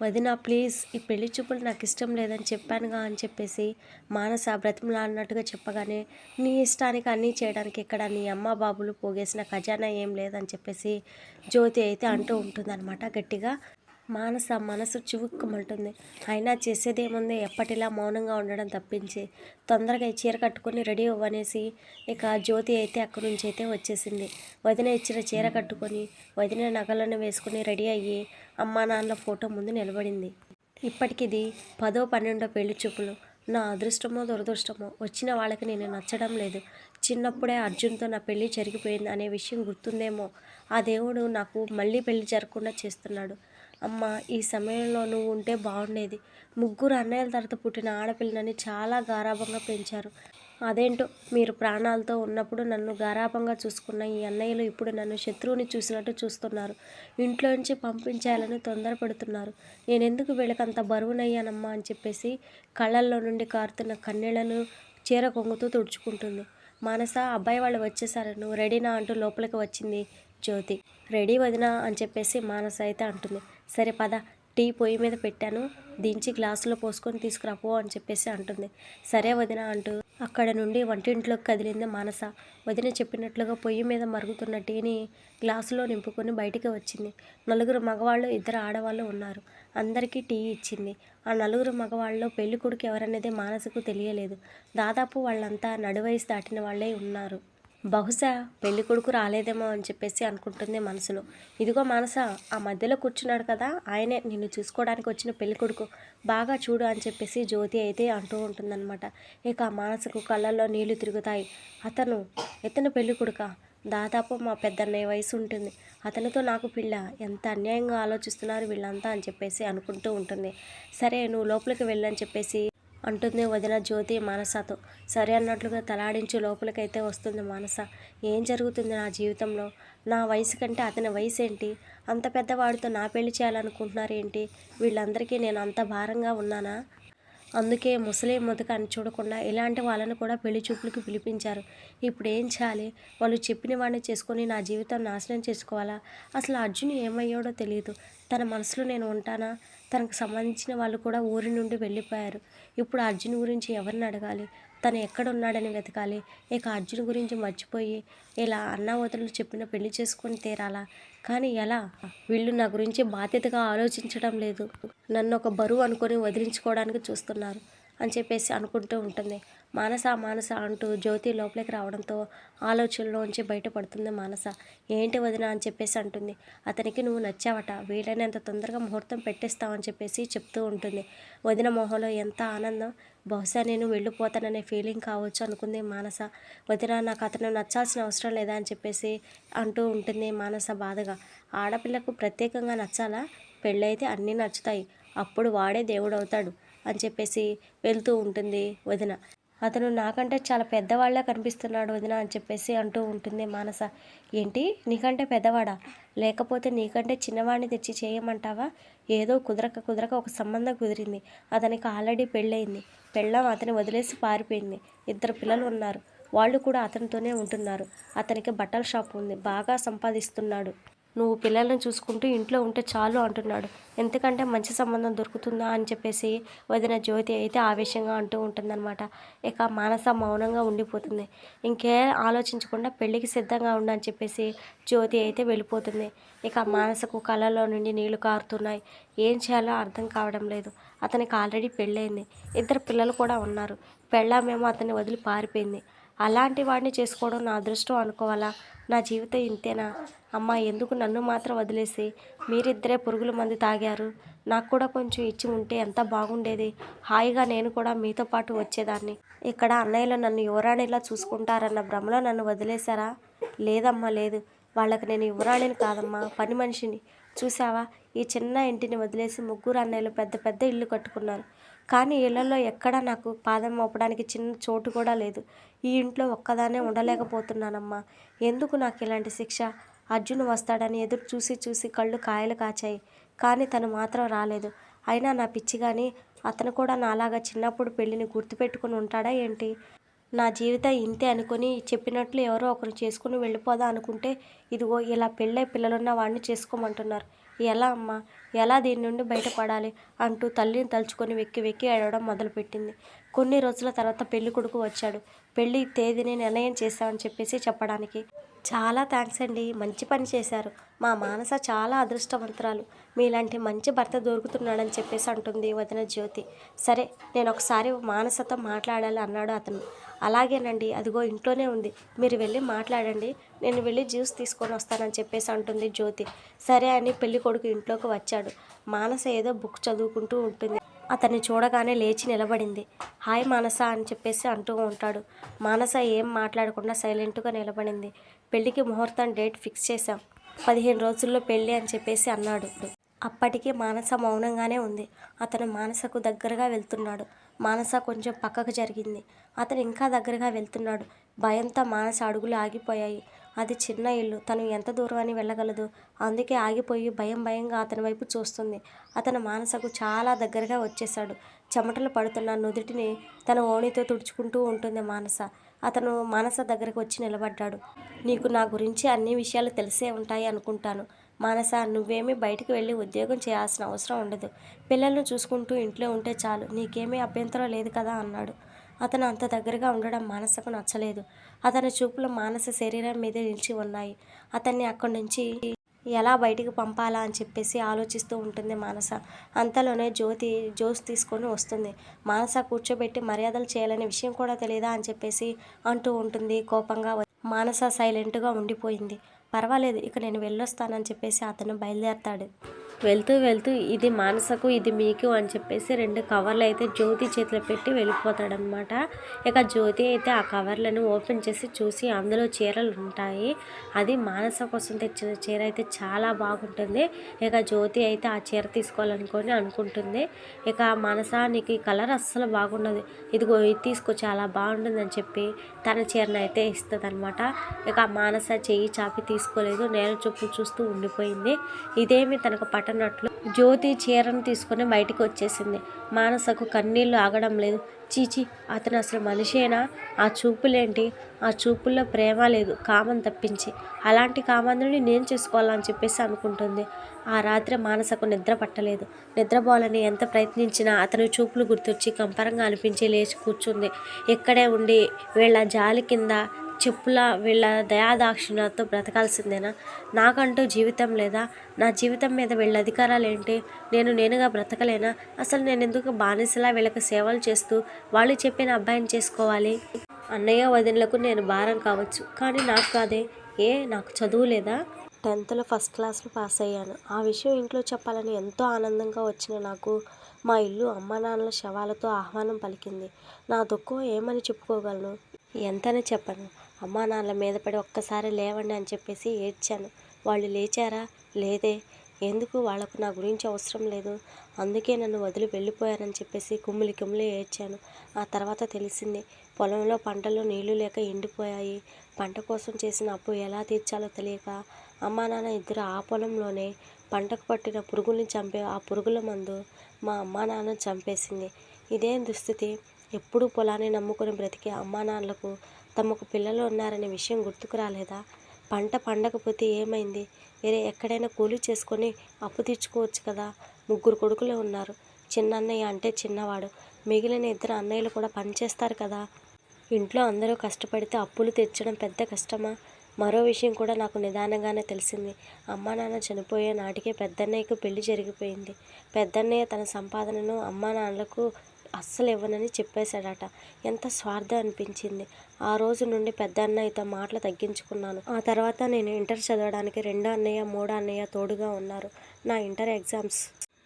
వదిన ప్లీజ్ ఈ పెళ్ళి చూపులు నాకు ఇష్టం లేదని చెప్పానుగా అని చెప్పేసి మానస బ్రతిమలాడినట్టుగా చెప్పగానే నీ ఇష్టానికి అన్నీ చేయడానికి ఇక్కడ నీ అమ్మ బాబులు పోగేసిన ఖజానా ఏం లేదని చెప్పేసి జ్యోతి అయితే అంటూ ఉంటుందన్నమాట గట్టిగా. మానస మనసు చివుక్కుమంటుంది. అయినా చేసేదేముంది? ఎప్పటిలా మౌనంగా ఉండడం తప్పించి తొందరగా చీర కట్టుకొని రెడీ అవ్వనేసి ఇక జ్యోతి అయితే అక్కడి నుంచి అయితే వచ్చేసింది. వదిన ఇచ్చిన చీర కట్టుకొని వదిన నగలను వేసుకుని రెడీ అయ్యి అమ్మా నాన్నల ఫోటో ముందు నిలబడింది. ఇప్పటికిది పదో పన్నెండో పెళ్ళి చూపులు. నా అదృష్టమో దురదృష్టమో వచ్చిన వాళ్ళకి నేను నచ్చడం లేదు. చిన్నప్పుడే అర్జున్తో నా పెళ్ళి జరిగిపోయింది అనే విషయం గుర్తుందేమో? ఆ దేవుడు నాకు మళ్ళీ పెళ్ళి జరగకుండా చేస్తున్నాడు. అమ్మ ఈ సమయంలో నువ్వు ఉంటే బాగుండేది. ముగ్గురు అన్నయ్యల తర్వాత పుట్టిన ఆడపిల్లని చాలా గారాభంగా పెంచారు. అదేంటో మీరు ప్రాణాలతో ఉన్నప్పుడు నన్ను గారాభంగా చూసుకున్న ఈ అన్నయ్యలు ఇప్పుడు నన్ను శత్రువుని చూసినట్టు చూస్తున్నారు. ఇంట్లో నుంచి పంపించాలని తొందరపడుతున్నారు. నేను ఎందుకు వీళ్ళకి అంత బరువునయ్యానమ్మా అని చెప్పేసి కళ్ళల్లో నుండి కారుతున్న కన్నీళ్ళను చీర కొంగుతూ తుడుచుకుంటుంది. మానస అబ్బాయి వాళ్ళు వచ్చేసారు. నువ్వు రెడీనా? అంటూ లోపలికి వచ్చింది జ్యోతి. రెడీ వదినా అని చెప్పేసి మానస అయితే అంటుంది. సరే పద టీ పొయ్యి మీద పెట్టాను. దించి గ్లాసులో పోసుకొని తీసుకురాపో అని చెప్పేసి అంటుంది. సరే వదిన అంటూ అక్కడ నుండి వంటింట్లోకి కదిలింది మానస. వదిన చెప్పినట్లుగా పొయ్యి మీద మరుగుతున్న టీని గ్లాసులో నింపుకొని బయటికి వచ్చింది. నలుగురు మగవాళ్ళు ఇద్దరు ఆడవాళ్ళు ఉన్నారు. అందరికీ టీ ఇచ్చింది. ఆ నలుగురు మగవాళ్ళలో పెళ్ళి కొడుకు ఎవరనేది మానసకు తెలియలేదు. దాదాపు వాళ్ళంతా నడువయసు దాటిన వాళ్ళే ఉన్నారు. బహుశా పెళ్ళి కొడుకు రాలేదేమో అని చెప్పేసి అనుకుంటుంది మనసులో. ఇదిగో మనస ఆ మధ్యలో కూర్చున్నాడు కదా ఆయనే నిన్ను చూసుకోవడానికి వచ్చిన పెళ్ళి కొడుకు. బాగా చూడు అని చెప్పేసి జ్యోతి అయితే అంటూ ఉంటుందన్నమాట. ఇక ఆ మానసకు కళ్ళల్లో నీళ్ళు తిరుగుతాయి. అతను ఇతను పెళ్ళి కొడుక? దాదాపు మా పెద్దన్నయ్య వయసు ఉంటుంది. అతనితో నాకు పిల్ల. ఎంత అన్యాయంగా ఆలోచిస్తున్నారు వీళ్ళంతా? అని చెప్పేసి అనుకుంటూ ఉంటుంది. సరే నువ్వు లోపలికి వెళ్ళని చెప్పేసి అంటుంది వదిన జ్యోతి మానసతో. సరే అన్నట్లుగా తలాడించి లోపలికైతే వస్తుంది మానస. ఏం జరుగుతుంది నా జీవితంలో? నా వయసు కంటే అతని వయసు ఏంటి అంత పెద్దవాడితో నా పెళ్ళి చేయాలనుకుంటున్నారు ఏంటి వీళ్ళందరికీ నేను అంత భారంగా ఉన్నానా? అందుకే ముసలి ముదక అని చూడకుండా ఇలాంటి వాళ్ళని కూడా పెళ్ళి చూపులకు పిలిపించారు. ఇప్పుడు ఏం చేయాలి? వాళ్ళు చెప్పిన వాడిని చేసుకొని నా జీవితం నాశనం చేసుకోవాలా? అసలు అర్జున్ ఏమయ్యాడో తెలియదు తన మనసులో నేను ఉంటానా? తనకు సంబంధించిన వాళ్ళు కూడా ఊరి నుండి వెళ్ళిపోయారు. ఇప్పుడు అర్జున్ గురించి ఎవరిని అడగాలి? తను ఎక్కడున్నాడని వెతకాలి? ఇక అర్జున్ గురించి మర్చిపోయి ఇలా అన్నావతలు చెప్పిన పెళ్ళి చేసుకొని తీరాలా? కానీ ఎలా? వీళ్ళు నా గురించి బాధ్యతగా ఆలోచించడం లేదు. నన్ను ఒక బరువు అనుకొని వదిలించుకోవడానికి చూస్తున్నారు. అని చెప్పేసి అనుకుంటూ ఉంటుంది. మానస మానస అంటూ జ్యోతి లోపలికి రావడంతో ఆలోచనలోంచి బయటపడుతుంది మానస. ఏంటి వదిన అని చెప్పేసి అంటుంది. అతనికి నువ్వు నచ్చావట వీలైనంత తొందరగా ముహూర్తం పెట్టేస్తావని చెప్పేసి చెప్తూ ఉంటుంది. వదిన మొహంలో ఎంత ఆనందం. బహుశా నేను వెళ్ళిపోతాననే ఫీలింగ్ కావచ్చు అనుకుంది మానస. వదిన నాకు అతను నచ్చాల్సిన అవసరం లేదా అని చెప్పేసి అంటూ ఉంటుంది మానస బాధగా. ఆడపిల్లకు ప్రత్యేకంగా నచ్చాలా? పెళ్ళైతే అన్నీ నచ్చుతాయి. అప్పుడు వాడే దేవుడు అవుతాడు అని చెప్పేసి వెళ్తూ ఉంటుంది వదిన. అతను నాకంటే చాలా పెద్దవాళ్ళే కనిపిస్తున్నాడు వదిన అని చెప్పేసి అంటూ ఉంటుంది మానస. ఏంటి? నీకంటే పెద్దవాడా? లేకపోతే నీకంటే చిన్నవాడిని తెచ్చి చేయమంటావా? ఏదో కుదరక కుదరక ఒక సంబంధం కుదిరింది. అతనికి ఆల్రెడీ పెళ్ళయింది. పెళ్ళం అతని వదిలేసి పారిపోయింది. ఇద్దరు పిల్లలు ఉన్నారు. వాళ్ళు కూడా అతనితోనే ఉంటున్నారు. అతనికి బట్టల షాప్ ఉంది. బాగా సంపాదిస్తున్నాడు. నువ్వు పిల్లల్ని చూసుకుంటూ ఇంట్లో ఉంటే చాలు అంటున్నాడు. ఎందుకంటే మంచి సంబంధం దొరుకుతుందా అని చెప్పేసి వదిన జ్యోతి అయితే ఆవేశంగా అంటూ ఉంటుందన్నమాట. ఇక మానస మౌనంగా ఉండిపోతుంది. ఇంకే ఆలోచించకుండా పెళ్ళికి సిద్ధంగా ఉండని చెప్పేసి జ్యోతి అయితే వెళ్ళిపోతుంది. ఇక మానసకు కళ్ళలో నుండి నీళ్ళు కారుతున్నాయి. ఏం చేయాలో అర్థం కావడం లేదు. అతనికి ఆల్రెడీ పెళ్ళయింది. ఇద్దరు పిల్లలు కూడా ఉన్నారు. పెళ్ళామేమో అతన్ని వదిలి పారిపోయింది. అలాంటి వాడిని చేసుకోవడం నా అదృష్టం అనుకోవాలా? నా జీవితం ఇంతేనా? అమ్మ ఎందుకు నన్ను మాత్రం వదిలేసి మీరిద్దరే పురుగుల మంది తాగారు? నాకు కూడా కొంచెం ఇచ్చి ఉంటే ఎంత బాగుండేది? హాయిగా నేను కూడా మీతో పాటు వచ్చేదాన్ని. ఇక్కడ అన్నయ్యలు నన్ను యువరాణిలా చూసుకుంటారన్న భ్రమలో నన్ను వదిలేశారా? లేదమ్మా లేదు. వాళ్ళకి నేను యువరాణిని కాదమ్మా పని మనిషిని. చూసావా ఈ చిన్న ఇంటిని వదిలేసి ముగ్గురు అన్నయ్యలు పెద్ద పెద్ద ఇల్లు కట్టుకున్నారు. కానీ ఇళ్ళలో ఎక్కడా నాకు పాదం మోపడానికి చిన్న చోటు కూడా లేదు. ఈ ఇంట్లో ఒక్కదానే ఉండలేకపోతున్నానమ్మా. ఎందుకు నాకు ఇలాంటి శిక్ష? అర్జున్ వస్తాడని ఎదురు చూసి చూసి కళ్ళు కాయలు కాచాయి. కానీ తను మాత్రం రాలేదు. అయినా నా పిచ్చి కానీ అతను కూడా నాలాగా చిన్నప్పుడు పెళ్ళిని గుర్తుపెట్టుకుని ఉంటాడా ఏంటి? నా జీవితం ఇంతే అనుకుని చెప్పినట్లు ఎవరో ఒకరు చేసుకుని వెళ్ళిపోదా అనుకుంటే ఇదిగో ఇలా పెళ్ళై పిల్లలున్న వాడిని చేసుకోమంటున్నారు. ఎలా అమ్మా? ఎలా దీని నుండి బయటపడాలి? అంటూ తల్లిని తలుచుకొని వెక్కి వెక్కి ఏడవడం మొదలుపెట్టింది. కొన్ని రోజుల తర్వాత పెళ్ళి కొడుకు వచ్చాడు. పెళ్ళి తేదీని నిర్ణయం చేశామని చెప్పేసి చెప్పడానికి. చాలా థ్యాంక్స్ అండి. మంచి పని చేశారు. మా మానస చాలా అదృష్టవంతురాలు. మీలాంటి మంచి భర్త దొరుకుతున్నాడని చెప్పేసి అంటుంది వదిన జ్యోతి. సరే నేను ఒకసారి మానసతో మాట్లాడాలి అన్నాడు అతను. అలాగేనండి. అదిగో ఇంట్లోనే ఉంది. మీరు వెళ్ళి మాట్లాడండి. నేను వెళ్ళి జ్యూస్ తీసుకొని వస్తానని చెప్పేసి అంటుంది జ్యోతి. సరే అని పెళ్ళి కొడుకు ఇంట్లోకి వచ్చాడు. మానస ఏదో బుక్ చదువుకుంటూ ఉంటుంది. అతన్ని చూడగానే లేచి నిలబడింది. హాయ్ మానస అని చెప్పేసి అంటూ ఉంటాడు. మానస ఏం మాట్లాడకుండా సైలెంట్గా నిలబడింది. పెళ్ళికి ముహూర్తం డేట్ ఫిక్స్ చేశాం. పదిహేను రోజుల్లో పెళ్ళి అని చెప్పేసి అన్నాడు. అప్పటికి మానస మౌనంగానే ఉంది. అతను మానసకు దగ్గరగా వెళ్తున్నాడు. మానస కొంచెం పక్కకు జరిగింది. అతను ఇంకా దగ్గరగా వెళ్తున్నాడు. భయంతో మానస అడుగులు ఆగిపోయాయి. అది చిన్న ఇల్లు. తను ఎంత దూరం అని వెళ్ళగలదు? అందుకే ఆగిపోయి భయం భయంగా అతని వైపు చూస్తుంది. అతను మానసకు చాలా దగ్గరగా వచ్చేశాడు. చెమటలు పడుతున్న నుదుటిని తన ఓణితో తుడుచుకుంటూ ఉంటుంది మానస. అతను మానస దగ్గరకు వచ్చి నిలబడ్డాడు. నీకు నా గురించి అన్ని విషయాలు తెలిసే ఉంటాయి అనుకుంటాను. మానస నువ్వేమీ బయటికి వెళ్ళి ఉద్యోగం చేయాల్సిన అవసరం ఉండదు. పిల్లలను చూసుకుంటూ ఇంట్లో ఉంటే చాలు. నీకేమీ అభ్యంతరం లేదు కదా అన్నాడు. అతను అంత దగ్గరగా ఉండడం మానసకు నచ్చలేదు. అతని చూపులు మానస శరీరం మీద నిలిచి ఉన్నాయి. అతన్ని అక్కడి నుంచి ఎలా బయటికి పంపాలా అని చెప్పేసి ఆలోచిస్తూ ఉంటుంది మానస. అంతలోనే జ్యోతి జోస్ తీసుకొని వస్తుంది. మానస కూర్చోబెట్టి మర్యాదలు చేయాలనే విషయం కూడా తెలియదా అని చెప్పేసి అంటూ ఉంటుంది. కోపంగా మానస సైలెంట్గా ఉండిపోయింది. పర్వాలేదు ఇక నేను వెళ్ళొస్తానని చెప్పేసి అతను బయలుదేరతాడు. వెళ్తూ వెళ్తూ ఇది మానసకు ఇది మీకు అని చెప్పేసి రెండు కవర్లు అయితే జ్యోతి చేతిలో పెట్టి వెళ్ళిపోతాడనమాట ఇక జ్యోతి అయితే ఆ కవర్లను ఓపెన్ చేసి చూసి అందులో చీరలు ఉంటాయి. అది మానస కోసం తెచ్చిన చీర అయితే చాలా బాగుంటుంది. ఇక జ్యోతి అయితే ఆ చీర తీసుకోవాలనుకొని అనుకుంటుంది. ఇక మానస నీకు ఈ కలర్ అస్సలు బాగుండదు. ఇదిగో ఇది తీసుకో చాలా బాగుంటుంది అని చెప్పి తన చీరను అయితే ఇస్తుంది అనమాట ఇక మానస చెయ్యి చాపి తీసుకోలేదు. నేల చొప్పు చూస్తూ ఉండిపోయింది. ఇదేమి తనకు పట్టనట్లు జ్యోతి చీరను తీసుకొని బయటికి వచ్చేసింది. మానసకు కన్నీళ్ళు ఆగడం లేదు. చీచి అతను అసలు మనిషేనా? ఆ చూపులేంటి? ఆ చూపుల్లో ప్రేమ లేదు కామం తప్పించి. అలాంటి కామాంధుని నేను చేసుకోవాలని చెప్పేసి అనుకుంటుంది. ఆ రాత్రి మానసకు నిద్ర పట్టలేదు. నిద్రపోవాలని ఎంత ప్రయత్నించినా అతని చూపులు గుర్తొచ్చి కంపరంగా అనిపించి లేచి కూర్చుంది. ఇక్కడే ఉండి వీళ్ళ జాలి కింద చెప్పుల వీళ్ళ దయాదాక్షిణ్యాలతో బ్రతకాల్సిందేనా? నాకంటూ జీవితం లేదా? నా జీవితం మీద వీళ్ళ అధికారాలు ఏంటి నేను నేనుగా బ్రతకలేనా? అసలు నేను ఎందుకు బానిసలా వీళ్ళకి సేవలు చేస్తూ వాళ్ళు చెప్పిన అబ్బాయిని చేసుకోవాలి? అన్నయ్య వదినలకు నేను భారం కావచ్చు కానీ నాకు కాదే. ఏ నాకు చదువు లేదా? టెన్త్లో ఫస్ట్ క్లాస్లో పాస్ అయ్యాను. ఆ విషయం ఇంట్లో చెప్పాలని ఎంతో ఆనందంగా వచ్చిన నాకు. మా ఇల్లు అమ్మానాన్నల శవాలతో ఆహ్వానం పలికింది. నా దుఃఖం ఏమని చెప్పుకోగలను? ఎంతని చెప్పను? అమ్మానాన్నల మీద పడి ఒక్కసారి లేవండి అని చెప్పేసి ఏడ్చాను. వాళ్ళు లేచారా? లేదే. ఎందుకు? వాళ్ళకు నా గురించి అవసరం లేదు. అందుకే నన్ను వదిలి వెళ్ళిపోయారని చెప్పేసి కుమ్మిలి కుమ్మిలి ఏడ్చాను. ఆ తర్వాత తెలిసింది. పొలంలో పంటలు నీళ్ళు లేక ఎండిపోయాయి. పంట కోసం చేసిన అప్పు ఎలా తీర్చాలో తెలియక అమ్మా నాన్న ఇద్దరు ఆ పొలంలోనే పంటకు పట్టిన పురుగుల్ని చంపే ఆ పురుగుల మందు మా అమ్మా నాన్న చంపేసింది. ఇదేం దుస్థితి ఎప్పుడూ పొలాన్ని నమ్ముకొని బ్రతికే అమ్మా నాన్నలకు తమకు పిల్లలు ఉన్నారనే విషయం గుర్తుకు రాలేదా? పంట పండకపోతే ఏమైంది? వేరే ఎక్కడైనా కూలీ చేసుకొని అప్పు తీర్చుకోవచ్చు కదా? ముగ్గురు కొడుకులే ఉన్నారు. చిన్న అన్నయ్య అంటే చిన్నవాడు. మిగిలిన ఇద్దరు అన్నయ్యలు కూడా పనిచేస్తారు కదా? ఇంట్లో అందరూ కష్టపడితే అప్పులు తెచ్చడం పెద్ద కష్టమా? మరో విషయం కూడా నాకు నిదానంగానే తెలిసింది. అమ్మా నాన్న చనిపోయే నాటికే పెద్దన్నయ్యకు పెళ్ళి జరిగిపోయింది. పెద్దన్నయ్య తన సంపాదనను అమ్మా నాన్నలకు అస్సలు ఇవ్వనని చెప్పేశాడట. ఎంత స్వార్థం అనిపించింది. ఆ రోజు నుండి పెద్ద అన్నయ్యతో మాటలు తగ్గించుకున్నాను. ఆ తర్వాత నేను ఇంటర్ చదవడానికి రెండో అన్నయ్య మూడో అన్నయ్య తోడుగా ఉన్నారు. నా ఇంటర్ ఎగ్జామ్స్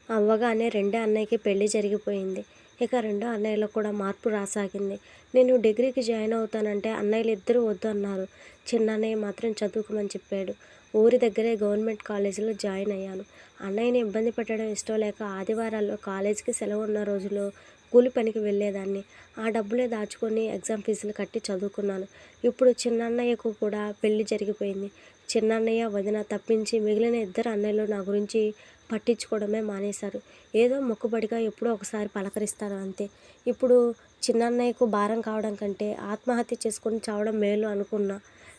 అవ్వగానే రెండో అన్నయ్యకి పెళ్ళి జరిగిపోయింది. ఇక రెండో అన్నయ్యలో కూడా మార్పు రాసాగింది. నేను డిగ్రీకి జాయిన్ అవుతానంటే అన్నయ్యలు ఇద్దరూ వద్దు అన్నారు. చిన్న అన్నయ్య మాత్రం చదువుకోమని చెప్పాడు. ఊరి దగ్గరే గవర్నమెంట్ కాలేజీలో జాయిన్ అయ్యాను. అన్నయ్యని ఇబ్బంది పెట్టడం ఇష్టం లేక ఆదివారాల్లో కాలేజీకి సెలవు ఉన్న రోజుల్లో కూలి పనికి వెళ్ళేదాన్ని. ఆ డబ్బులే దాచుకొని ఎగ్జామ్ ఫీజులు కట్టి చదువుకున్నాను. ఇప్పుడు చిన్నన్నయ్యకు కూడా పెళ్ళి జరిగిపోయింది. చిన్నన్నయ్య వదిన తప్పించి మిగిలిన ఇద్దరు అన్నయ్యలు నా గురించి పట్టించుకోవడమే మానేశారు. ఏదో మొక్కుబడిగా ఎప్పుడో ఒకసారి పలకరిస్తారు అంతే. ఇప్పుడు చిన్నన్నయ్యకు భారం కావడం కంటే ఆత్మహత్య చేసుకొని చావడం మేలు అనుకున్నా.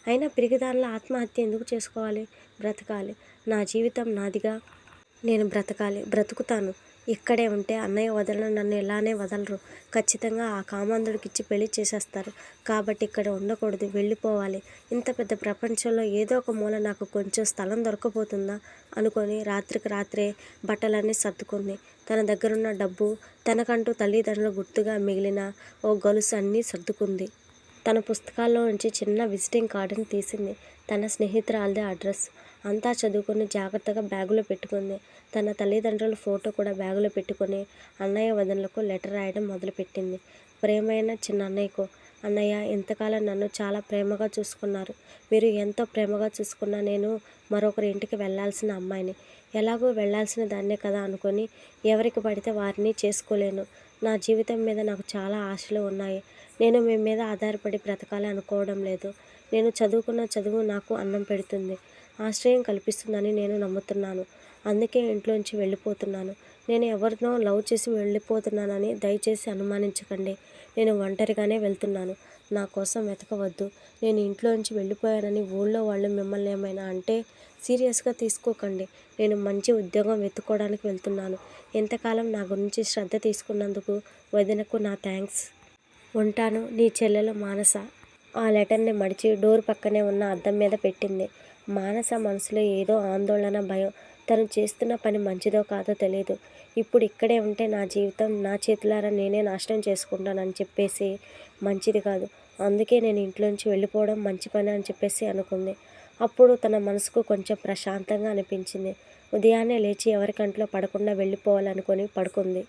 అయినా పిరిగిదానిలో ఆత్మహత్య ఎందుకు చేసుకోవాలి? బ్రతకాలి. నా జీవితం నాదిగా నేను బ్రతకాలి. బ్రతుకుతాను. ఇక్కడే ఉంటే అన్నయ్య వదలను నన్ను ఇలానే వదలరు. ఖచ్చితంగా ఆ కామాంధుడికి ఇచ్చి పెళ్ళి చేసేస్తారు. కాబట్టి ఇక్కడ ఉండకూడదు వెళ్ళిపోవాలి. ఇంత పెద్ద ప్రపంచంలో ఏదో ఒక మూల నాకు కొంచెం స్థలం దొరకపోతుందా? అనుకొని రాత్రికి రాత్రే బట్టలన్నీ సర్దుకుంది తన దగ్గరున్న డబ్బు తనకంటూ తల్లిదండ్రులు గుర్తుగా మిగిలిన ఓ గొలుసు అన్నీ సర్దుకుంది. తన పుస్తకాల్లో నుంచి చిన్న విజిటింగ్ కార్డుని తీసింది. తన స్నేహితురాలదే అడ్రస్. అంతా చదువుకొని జాగ్రత్తగా బ్యాగులో పెట్టుకుంది. తన తల్లిదండ్రుల ఫోటో కూడా బ్యాగులో పెట్టుకొని అన్నయ్య వదనలకు లెటర్ రాయడం మొదలుపెట్టింది. ప్రేమైన చిన్న అన్నయ్యకు అన్నయ్య ఇంతకాలం నన్ను చాలా ప్రేమగా చూసుకున్నారు. మీరు ఎంతో ప్రేమగా చూసుకున్న నేను మరొకరి ఇంటికి వెళ్ళాల్సిన అమ్మాయిని. ఎలాగో వెళ్ళాల్సిన దాన్నే కదా అనుకొని ఎవరికి పడితే వారిని చేసుకోలేను. నా జీవితం మీద నాకు చాలా ఆశలు ఉన్నాయి. నేను మీ మీద ఆధారపడి బ్రతకాలి అనుకోవడం లేదు. నేను చదువుకున్న చదువు నాకు అన్నం పెడుతుంది. ఆశ్రయం కల్పిస్తుందని నేను నమ్ముతున్నాను. అందుకే ఇంట్లోంచి వెళ్ళిపోతున్నాను. నేను ఎవరినో లవ్ చేసి వెళ్ళిపోతున్నానని దయచేసి అనుమానించకండి. నేను ఒంటరిగానే వెళ్తున్నాను. నా కోసం వెతకవద్దు. నేను ఇంట్లోంచి వెళ్ళిపోయానని ఊళ్ళో వాళ్ళు మిమ్మల్ని ఏమైనా అంటే సీరియస్గా తీసుకోకండి. నేను మంచి ఉద్యోగం వెతుక్కోవడానికి వెళ్తున్నాను. ఎంతకాలం నా గురించి శ్రద్ధ తీసుకున్నందుకు వదినకు నా థ్యాంక్స్. ఉంటాను. నీ చెల్లెలు మానస. ఆ లెటర్ని మడిచి డోర్ పక్కనే ఉన్న అద్దం మీద పెట్టింది. మానస మనసులో ఏదో ఆందోళన భయం. తను చేస్తున్న పని మంచిదో కాదో తెలియదు ఇప్పుడు ఇక్కడే ఉంటే నా జీవితం నా చేతులారా నేనే నాశనం చేసుకుంటానని చెప్పేసి మంచిది కాదు. అందుకే నేను ఇంట్లోంచి వెళ్ళిపోవడం మంచి పని అని చెప్పేసి అనుకుంది. అప్పుడు తన మనసుకు కొంచెం ప్రశాంతంగా అనిపించింది. ఉదయాన్నే లేచి ఎవరి కంట్లో పడకుండా వెళ్ళిపోవాలనుకొని పడుకుంది.